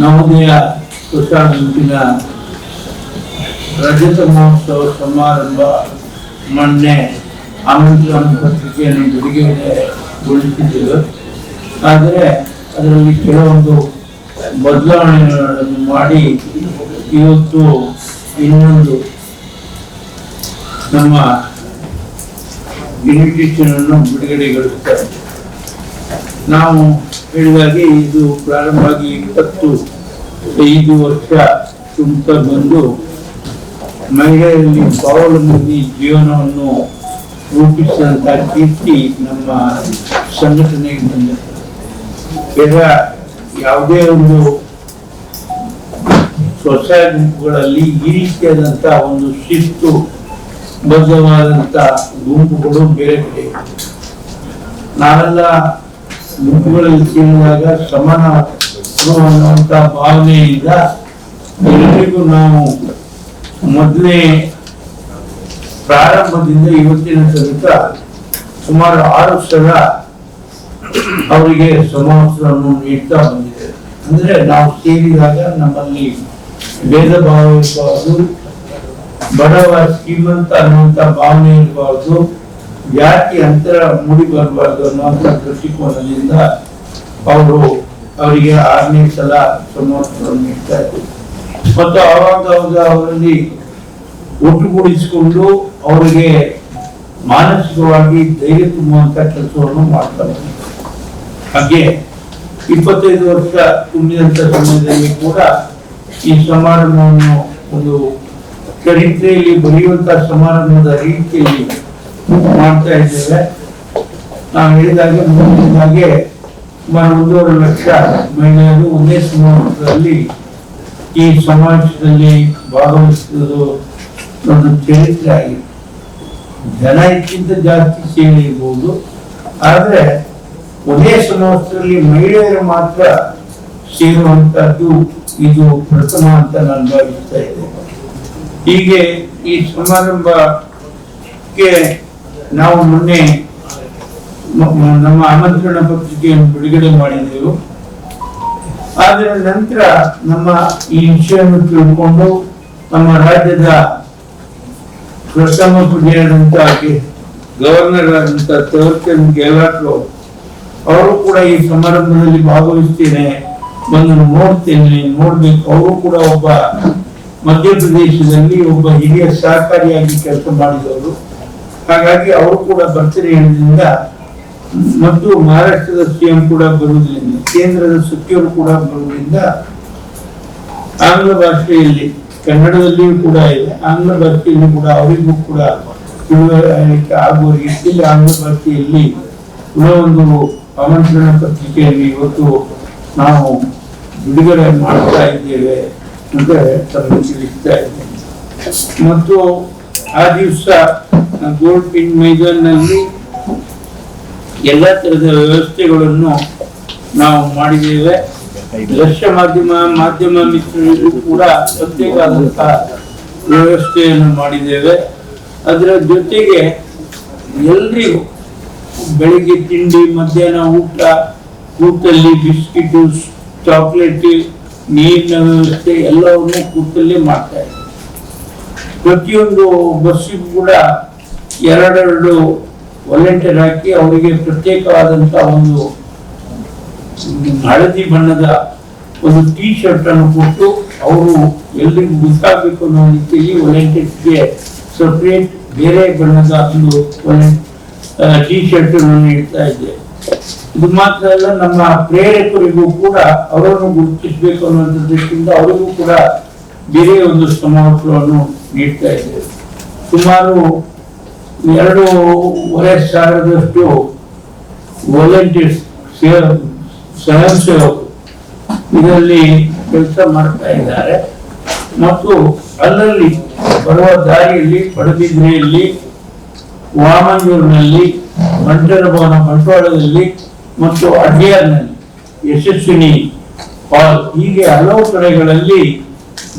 ನವೋದಯ ಹೊಸ ರಜತ ಮಹೋತ್ಸವ ಸಮಾರಂಭ ಮೊನ್ನೆ ಆಮಂತ್ರಣ ಪತ್ರಿಕೆಯನ್ನು ಬಿಡುಗಡೆಗೊಳಿಸಿದ್ದೇವೆ ಆದರೆ ಅದರಲ್ಲಿ ಕೆಲವೊಂದು ಬದಲಾವಣೆಗಳನ್ನು ಮಾಡಿ ಇವತ್ತು ಇನ್ನೊಂದು ನಮ್ಮ ಇನ್ವಿಟೇಷನ್ ಅನ್ನು ಬಿಡುಗಡೆಗೊಳಿಸ್ತಾರೆ ನಾವು ಹೇಳಿದಾಗೆ ಇದು ಪ್ರಾರಂಭ ಆಗಿ ಇಪ್ಪತ್ತು ಐದು ವರ್ಷ ತುಂಬ ಬಂದು ಮಹಿಳೆಯರಲ್ಲಿ ಸ್ವಾವಲಂಬಿ ಜೀವನವನ್ನು ರೂಪಿಸಿದಂತಹ ಕೀರ್ತಿ ನಮ್ಮ ಸಂಘಟನೆಗೆ ಬಂದಿದೆ. ಬೇಗ ಯಾವುದೇ ಒಂದು ಸ್ವಸಹಾಯ ಗುಂಪುಗಳಲ್ಲಿ ಈ ರೀತಿಯಾದಂತಹ ಒಂದು ಶಿಸ್ತು, ಬದ್ಧವಾದಂತ ಗುಂಪುಗಳು ಬೇರೆ ಕಡೆ ನಾವೆಲ್ಲ ಗುಂಪುಗಳಲ್ಲಿ ಸೇರಿದಾಗ ಸಮಾನ ಅನ್ನುವಂತ ಭಾವನೆಯಿಂದ ಎಲ್ಲರಿಗೂ ನಾವು ಮೊದಲೇ ಪ್ರಾರಂಭದಿಂದ ಇವತ್ತಿನ ತನಕ ಸುಮಾರು ಆರು ಸಲ ಅವರಿಗೆ ಸಮವಸ್ತ್ರವನ್ನು ನೀಡ್ತಾ ಬಂದಿದೆ. ಅಂದ್ರೆ ನಾವು ಸೇರಿದಾಗ ನಮ್ಮಲ್ಲಿ ಭೇದ ಭಾವ ಇರಬಾರ್ದು, ಬಡವ ಶ್ರೀಮಂತ ಅನ್ನುವಂತ ಭಾವನೆ ಇರಬಾರ್ದು ಜಾತಿ ಅಂತರ ಮೂಡಿ ಬರಬಾರ್ದು ಅನ್ನುವಂತ ದೃಷ್ಟಿಕೋನದಿಂದ ಅವರು ಅವರಿಗೆ ಆರನೇ ಸಲ ಸಮವಸ್ತ್ರವನ್ನು ನೀಡ್ತಾ ಇದ್ರು. ಮತ್ತು ಅವಾಗ ಅವರಲ್ಲಿ ಒಟ್ಟುಗೂಡಿಸಿಕೊಂಡು ಅವರಿಗೆ ಮಾನಸಿಕವಾಗಿ ಧೈರ್ಯ ತುಂಬುವಂತ ಕೆಲಸವನ್ನು ಮಾಡ್ತಾರೆ ಹಾಗೆ ಇಪ್ಪತ್ತೈದು ವರ್ಷ ತುಂಬಿದಂತ ಸಮಯದಲ್ಲಿ ಕೂಡ ಈ ಸಮಾರಂಭವನ್ನು ಒಂದು ಚರಿತ್ರೆಯಲ್ಲಿ ಬರೆಯುವಂತ ಸಮಾರಂಭದ ರೀತಿಯಲ್ಲಿ ಮಾಡ್ತಾ ಇದ್ದೇವೆ. ನಾವು ಹೇಳಿದಾಗೆ ಮುಂದಿನದಾಗೆ ಸುಮಾರು ಒಂದೂವರೆ ಲಕ್ಷ ಮಹಿಳೆಯರು ಒಂದೇ ಸಮಾರಂಭದಲ್ಲಿ ಈ ಸಮಾಜದಲ್ಲಿ ಭಾಗವಹಿಸುವುದು ಒಂದು ಚರಿತ್ರೆ ಆಗಿದೆ. ಜನ ಇದಕ್ಕಿಂತ ಜಾಸ್ತಿ ಸೇರಿಬಹುದು ಆದರೆ ಒಂದೇ ಸಮಾಜದಲ್ಲಿ ಮಹಿಳೆಯರು ಮಾತ್ರ ಸೇರುವಂತದ್ದು ಇದು ಪ್ರಥಮ ಅಂತ ನಾನು ಭಾವಿಸ್ತಾ ಇದ್ದೇನೆ. ಹೀಗೆ ಈ ಸಮಾರಂಭಕ್ಕೆ ನಾವು ಮೊನ್ನೆ ನಮ್ಮ ಆಮಂತ್ರಣ ಪತ್ರಿಕೆಯನ್ನು ಬಿಡುಗಡೆ ಮಾಡಿದ್ದೆವು. ಅದರ ನಂತರ ನಮ್ಮ ಈ ವಿಷಯವನ್ನು ತಿಳ್ಕೊಂಡು ನಮ್ಮ ರಾಜ್ಯದ ಪ್ರಥಮ ಪುಣ್ಯಾದಂತ ಗವರ್ನರ್ ಆದಂತ ತವರ್ಚಂದ್ ಗೆಹ್ಲಾಟ್ ಅವರು ಕೂಡ ಈ ಸಮಾರಂಭದಲ್ಲಿ ಭಾಗವಹಿಸ್ತೇನೆ, ಬಂದು ನೋಡ್ತೇನೆ, ನೋಡ್ಬೇಕು. ಅವರು ಕೂಡ ಒಬ್ಬ ಮಧ್ಯಪ್ರದೇಶದಲ್ಲಿ ಒಬ್ಬ ಹಿರಿಯ ಸಹಕಾರಿಯಾಗಿ ಕೆಲಸ ಮಾಡಿದವರು. ಹಾಗಾಗಿ ಅವರು ಕೂಡ ಬರ್ತಾರೆ ಹೇಳಿದ್ರಿಂದ ಮತ್ತು ಮಹಾರಾಷ್ಟ್ರದ ಸಿಎಂ ಕೂಡ ಬರುವುದರಿಂದ, ಕೇಂದ್ರದ ಸಚಿವರು ಕೂಡ ಬರುವುದರಿಂದ ಆಂಗ್ಲ ಭಾಷೆಯಲ್ಲಿ ಕನ್ನಡದಲ್ಲಿಯೂ ಕೂಡ ಇದೆ, ಆಂಗ್ಲ ಭಾಷೆಯಲ್ಲಿ ಕೂಡ ಅವರಿಗೂ ಕೂಡ ತಿಳುವಳಿಕೆ ಆಗುವ ರೀತಿಯಲ್ಲಿ ಆಂಗ್ಲ ಭಾಷೆಯಲ್ಲಿ ಒಂದು ಆಮಂತ್ರಣ ಪತ್ರಿಕೆಯಲ್ಲಿ ಇವತ್ತು ನಾವು ಬಿಡುಗಡೆ ಮಾಡ್ತಾ ಇದ್ದೇವೆ ಅಂತ ತಮಗೆ ತಿಳಿಸ್ತಾ ಇದ್ದೇನೆ. ಮತ್ತು ಆ ದಿವಸ ಗೋಲ್ಡ್ ಪಿನ್ ಮೈದಾನಲ್ಲಿ ಎಲ್ಲ ತರದ ವ್ಯವಸ್ಥೆಗಳನ್ನು ನಾವು ಮಾಡಿದ್ದೇವೆ. ದೃಶ್ಯ ಮಾಧ್ಯಮ ಮಾಧ್ಯಮ ಮಿತ್ರರು ಕೂಡ ಪ್ರತ್ಯೇಕಾದಂತಹ ವ್ಯವಸ್ಥೆಯನ್ನು ಮಾಡಿದ್ದೇವೆ. ಅದರ ಜೊತೆಗೆ ಎಲ್ರಿಗೂ ಬೆಳಿಗ್ಗೆ ತಿಂಡಿ, ಮಧ್ಯಾಹ್ನ ಊಟ, ಕೂತಲ್ಲಿ ಬಿಸ್ಕಿಟ್, ಚಾಕ್ಲೇಟ್, ನೀರಿನ ವ್ಯವಸ್ಥೆ ಎಲ್ಲವನ್ನು ಕೂತಲ್ಲಿ ಮಾಡ್ತಾ ಪ್ರತಿಯೊಂದು ಬಸ್ಸಿಗೂ ಕೂಡ ಎರಡೆರಡು ವಾಲಂಟಿಯರ್ ಹಾಕಿ ಅವರಿಗೆ ಪ್ರತ್ಯೇಕವಾದಂತಹ ಒಂದು ಹಳದಿ ಬಣ್ಣದ ಒಂದು ಟೀ ಶರ್ಟ್ ಅನ್ನು ಕೊಟ್ಟು ಅವರು ಎಲ್ರಿಗೂ ಗೊತ್ತಾಗಬೇಕು ಅನ್ನೋ ರೀತಿಯಲ್ಲಿ ವಾಲಂಟಿಯರ್ಸ್ಗೆ ಸಪ್ರೇಟ್ ಬೇರೆ ಬಣ್ಣದ ಒಂದು ಟೀ ಶರ್ಟ್ ಅನ್ನು ನೀಡ್ತಾ ಇದ್ದೆ. ಇದು ಮಾತ್ರ ಅಲ್ಲ, ನಮ್ಮ ಪ್ರೇರಕರಿಗೂ ಕೂಡ ಅವರನ್ನು ಗುರುತಿಸಬೇಕು ಅನ್ನೋ ದೃಷ್ಟಿಯಿಂದ ಅವರಿಗೂ ಕೂಡ ಬೇರೆ ಒಂದು ಸಮಾವೇಶವನ್ನು ನೀಡ್ತಾ ಇದ್ದೇವೆ ಸುಮಾರು ಎರಡೂವರೆ ಸಾವಿರದಷ್ಟು ವಾಲಂಟಿಯರ್ಸ್ ಸ್ವಯಂ ಸೇವಕರು. ಇದರಲ್ಲಿ ಕೆಲಸ ಮಾಡ್ತಾ ಇದ್ದಾರೆ. ಮತ್ತು ಅಲ್ಲಲ್ಲಿ ಬರುವ ದಾರಿಯಲ್ಲಿ ಪಡುಬಿದ್ರೆಯಲ್ಲಿ ವಾಮಂಜೂರಿನಲ್ಲಿ ಭವನ ಬಂಟ್ವಾಳದಲ್ಲಿ ಮತ್ತು ಅಡ್ಯಾರ್ನಲ್ಲಿ, ಯಶಸ್ವಿನಿ ಹಾಲ್. ಹೀಗೆ ಹಲವು ಕಡೆಗಳಲ್ಲಿ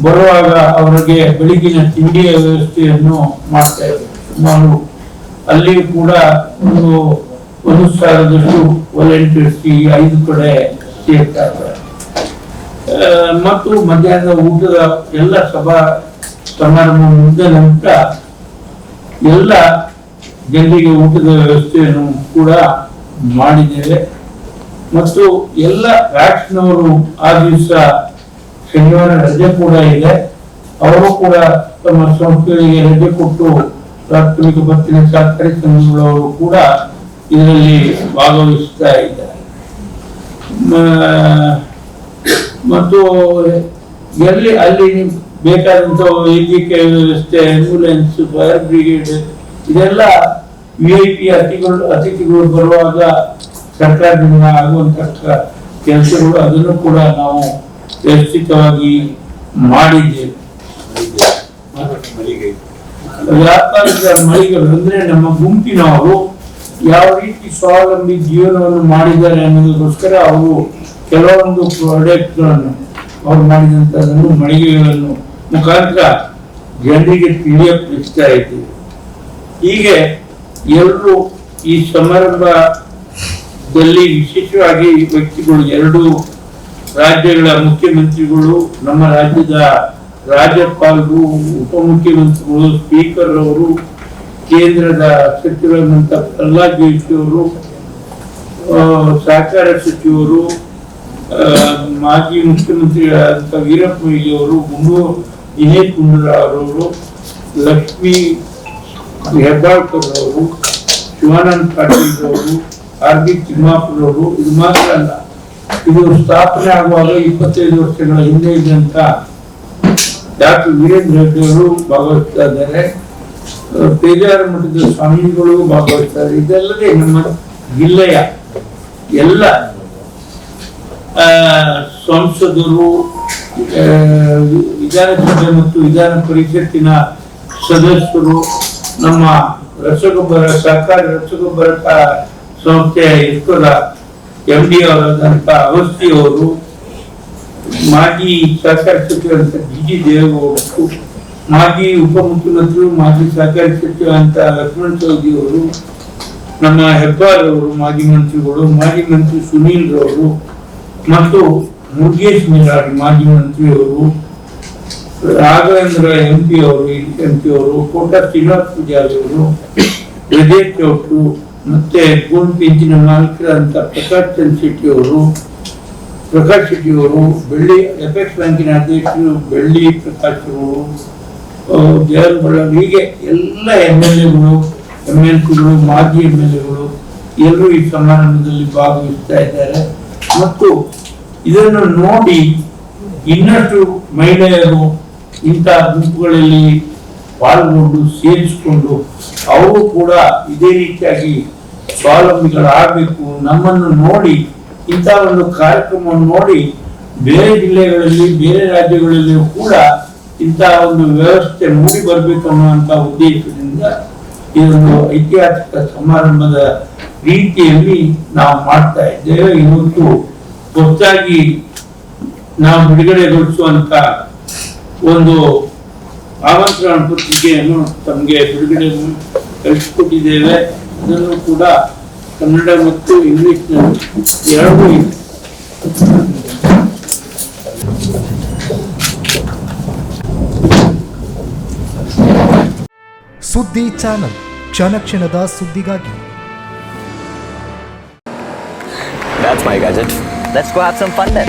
ಬರುವಾಗ ಅವರಿಗೆ ಬೆಳಗಿನ ತಿಂಡಿಯ ವ್ಯವಸ್ಥೆಯನ್ನು ಮಾಡ್ತಾ ಇದ್ದಾರೆ. ಸುಮಾರು ಅಲ್ಲಿ ಕೂಡ ಒಂದು ಒಂದು ಸಾವಿರದಷ್ಟು ವಾಲಂಟಿಯರ್ಸ್ ಐದು ಕಡೆ ಸೇರ್ತಾ ಮತ್ತು ಮಧ್ಯಾಹ್ನ ಊಟದ ಎಲ್ಲ ಸಭಾ ಸಮಾರಂಭ ಮುಗಿದ ನಂತರ ಎಲ್ಲ ಜನರಿಗೆ ಊಟದ ವ್ಯವಸ್ಥೆಯನ್ನು ಕೂಡ ಮಾಡಿದ್ದೇವೆ. ಮತ್ತು ಎಲ್ಲ ರಾಷ್ಟ್ರನವರು ಆ ದಿವಸ ಶನಿವಾರ ರಜೆ ಕೂಡ ಇದೆ. ಅವರು ಕೂಡ ತಮ್ಮ ಸಂಸ್ಥೆಗಳಿಗೆ ರಜೆ ಕೊಟ್ಟು ಪ್ರಾಥಮಿಕ ಭತ್ತಿನ ಸಹಕಾರಿ ಸಂಘಗಳವರು ಕೂಡ ಇದರಲ್ಲಿ ಭಾಗವಹಿಸ್ತಾ ಇದ್ದಾರೆ. ಮತ್ತು ಎಲ್ಲಿ, ಅಲ್ಲಿ ಬೇಕಾದಂತ ವೈದ್ಯಕೀಯ ವ್ಯವಸ್ಥೆ ಆಂಬ್ಯುಲೆನ್ಸ್ ಫೈರ್ ಬ್ರಿಗೇಡ್ ಇದೆಲ್ಲ ವಿ ಐ ಪಿ ಅತಿಥಿಗಳು ಅತಿಥಿಗಳು ಬರುವಾಗ ಸರ್ಕಾರದಿಂದ ಆಗುವಂತಹ ಕೆಲಸಗಳು ಅದನ್ನು ಕೂಡ ನಾವು ವ್ಯವಸ್ಥಿತವಾಗಿ ಮಾಡಿದ್ದೇವೆ. ವ್ಯಾಪಾರದ ಮಳಿಗೆಗಳು ಅಂದ್ರೆ ನಮ್ಮ ಗುಂಪಿನವರು ಯಾವ ರೀತಿ ಸ್ವಾವಲಂಬಿ ಜೀವನವನ್ನು ಮಾಡಿದ್ದಾರೆ ಅನ್ನೋದಕ್ಕೋಸ್ಕರ ಅವರು ಕೆಲವೊಂದು ಪ್ರಾಡಕ್ಟ್ಗಳನ್ನು ಅವ್ರು ಮಾಡಿದಂತದನ್ನು ಮಳಿಗೆಗಳನ್ನು ಮುಖಾಂತರ ಜನರಿಗೆ ಇಷ್ಟ ಇದ್ದೀವಿ ಹೀಗೆ ಎಲ್ಲರೂ ಈ ಸಮಾರಂಭದಲ್ಲಿ ವಿಶೇಷವಾಗಿ ವ್ಯಕ್ತಿಗಳು ಎರಡು ರಾಜ್ಯಗಳ ಮುಖ್ಯಮಂತ್ರಿಗಳು ನಮ್ಮ ರಾಜ್ಯದ ರಾಜ್ಯಪಾಲರು, ಉಪಮುಖ್ಯಮಂತ್ರಿಗಳು ಸ್ಪೀಕರ್ ಅವರು ಕೇಂದ್ರದ ಸಚಿವರಾದಂಥ ಪ್ರಹ್ಲಾದ್ ಜೋಶಿ ಅವರು ಸಹಕಾರ ಸಚಿವರು ಮಾಜಿ ಮುಖ್ಯಮಂತ್ರಿಗಳಾದಂಥ ವೀರಪ್ಪ ಮೊಯ್ಲಿ ಅವರು ಗುಂಡು ವಿನಯ್ ಅವರು ಲಕ್ಷ್ಮೀ ಹೆಬ್ಬಾಳ್ಕರ್ ಅವರು, ಶಿವಾನಂದ ಪಾಟೀಲ್ ಅವರು ಆರ್ ಬಿ ಅವರು ಇದು ಮಾತ್ರ ಅಲ್ಲ, ಇದು ಸ್ಥಾಪನೆ ಆಗುವಾಗ ಇಪ್ಪತ್ತೈದು ವರ್ಷಗಳ ಹಿಂದೆ ಇದ್ದಂತ ಡಾಕ್ಟರ್ ವೀರೇಂದ್ರ ಹೆಗ್ಡೆ ಅವರು ಭಾಗವಹಿಸ್ತಾ ಪೇಜಾರ ಮಠದ ಸ್ವಾಮೀಜಿಗಳು ಭಾಗವಹಿಸ್ತಾರೆ. ಇದಲ್ಲದೆ ನಮ್ಮ ಜಿಲ್ಲೆಯ ಎಲ್ಲ ಸಂಸದರು ವಿಧಾನಸಭೆ ಮತ್ತು ವಿಧಾನ ಪರಿಷತ್ತಿನ ಸದಸ್ಯರು, ನಮ್ಮ ರಸಗೊಬ್ಬರ, ಸರ್ಕಾರಿ ರಸಗೊಬ್ಬರ ಸಂಸ್ಥೆಯ ಎಂ ಡಿ ಅವರಾದಂತಹ ಅವಸ್ಥಿ ಅವರು ಮಾಜಿ ಸಹಕಾರ ಸಚಿವರಂತ ಡಿ ಜಿ ದೇವೇಗೌಡರು, ಮಾಜಿ ಉಪಮುಖ್ಯಮಂತ್ರಿ ಮಾಜಿ ಸಹಕಾರ ಸಚಿವ ಅಂತ ಲಕ್ಷ್ಮಣ ಸವದಿ ಅವರು, ನಮ್ಮ ಹೆಬ್ಬಾರ್ ಅವರು, ಮಾಜಿ ಮಂತ್ರಿಗಳು, ಮಾಜಿ ಮಂತ್ರಿ ಸುನೀಲ್ ರವರು ಮತ್ತು ಮುರುಗೇಶ್ ಮಿರಾಡಿ ಮಾಜಿ ಮಂತ್ರಿಯವರು, ರಾಘವೇಂದ್ರ ಎಂ ಪಿ ಅವರು ಎಂ ಪಿ ಅವರು, ಕೋಟ ಶ್ರೀನಿವಾಸ ಪೂಜಾರಿ ಅವರು, ವಿಜಯ್ ಚೌಟ್ರು ಮತ್ತೆ ಗೋಲ್ ಪಿಂಚಿನ ಮಾಲೀಕರಂತ ಪ್ರಕಾಶ್ ಚಂದ್ ಶೆಟ್ಟಿ ಅವರು ಪ್ರಕಾಶ್ ಶೆಟ್ಟಿ ಅವರು ಬೆಳ್ಳಿ ಎಪೆಕ್ಸ್ ಬ್ಯಾಂಕಿನ ಅಧ್ಯಕ್ಷರು, ಬೆಳ್ಳಿ ಪ್ರಕಾಶ್ ಅವರು ದೇವರ ಬಳ್ಳಾರಿ ಹೀಗೆ ಎಲ್ಲ ಎಂ ಎಲ್ ಎಗಳು, ಎಂ ಎಲ್ ಸಿಗಳು ಮಾಜಿ ಎಂ ಎಲ್ ಎಗಳು, ಎಲ್ಲರೂ ಈ ಸಮಾರಂಭದಲ್ಲಿ ಭಾಗವಹಿಸ್ತಾ ಇದ್ದಾರೆ. ಮತ್ತು ಇದನ್ನು ನೋಡಿ ಇನ್ನಷ್ಟು ಮಹಿಳೆಯರು ಇಂಥ ಗುಂಪುಗಳಲ್ಲಿ ಪಾಲ್ಗೊಂಡು, ಸೇರಿಸಿಕೊಂಡು ಅವರು ಕೂಡ ಇದೇ ರೀತಿಯಾಗಿ ಸ್ವಾವಲಂಬಿಗಳಾಗಬೇಕು ನಮ್ಮನ್ನು ನೋಡಿ ಇಂತಹ ಒಂದು ಕಾರ್ಯಕ್ರಮವನ್ನು ನೋಡಿ ಬೇರೆ ಜಿಲ್ಲೆಗಳಲ್ಲಿ, ಬೇರೆ ರಾಜ್ಯಗಳಲ್ಲಿಯೂ ಕೂಡ ಇಂತಹ ಒಂದು ವ್ಯವಸ್ಥೆ ಮೂಡಿ ಬರಬೇಕು ಅನ್ನುವಂತ ಉದ್ದೇಶದಿಂದ ಇದೊಂದು ಐತಿಹಾಸಿಕ ಸಮಾರಂಭದ ರೀತಿಯಲ್ಲಿ ನಾವು ಮಾಡ್ತಾ ಇದ್ದೇವೆ. ಇವತ್ತು ಹೊಸದಾಗಿ ನಾವು ಬಿಡುಗಡೆಗೊಳಿಸುವಂತ ಒಂದು ಆಮಂತ್ರಣ ಪತ್ರಿಕೆಯನ್ನು ತಮಗೆ ಬಿಡುಗಡೆ ಕಳಿಸಿಕೊಟ್ಟಿದ್ದೇವೆ. ಅದನ್ನು ಕೂಡ ಕನ್ನಡ ಮತ್ತು ಇಂಗ್ಲಿಷ್ನಲ್ಲಿ ಎರಡೂ ಇದೆ ಸುದ್ದಿ ಚಾನಲ್ ಕ್ಷಣ ಕ್ಷಣದ ಸುದ್ದಿಗಾಗಿ That's my gadget. Let's go have some fun then.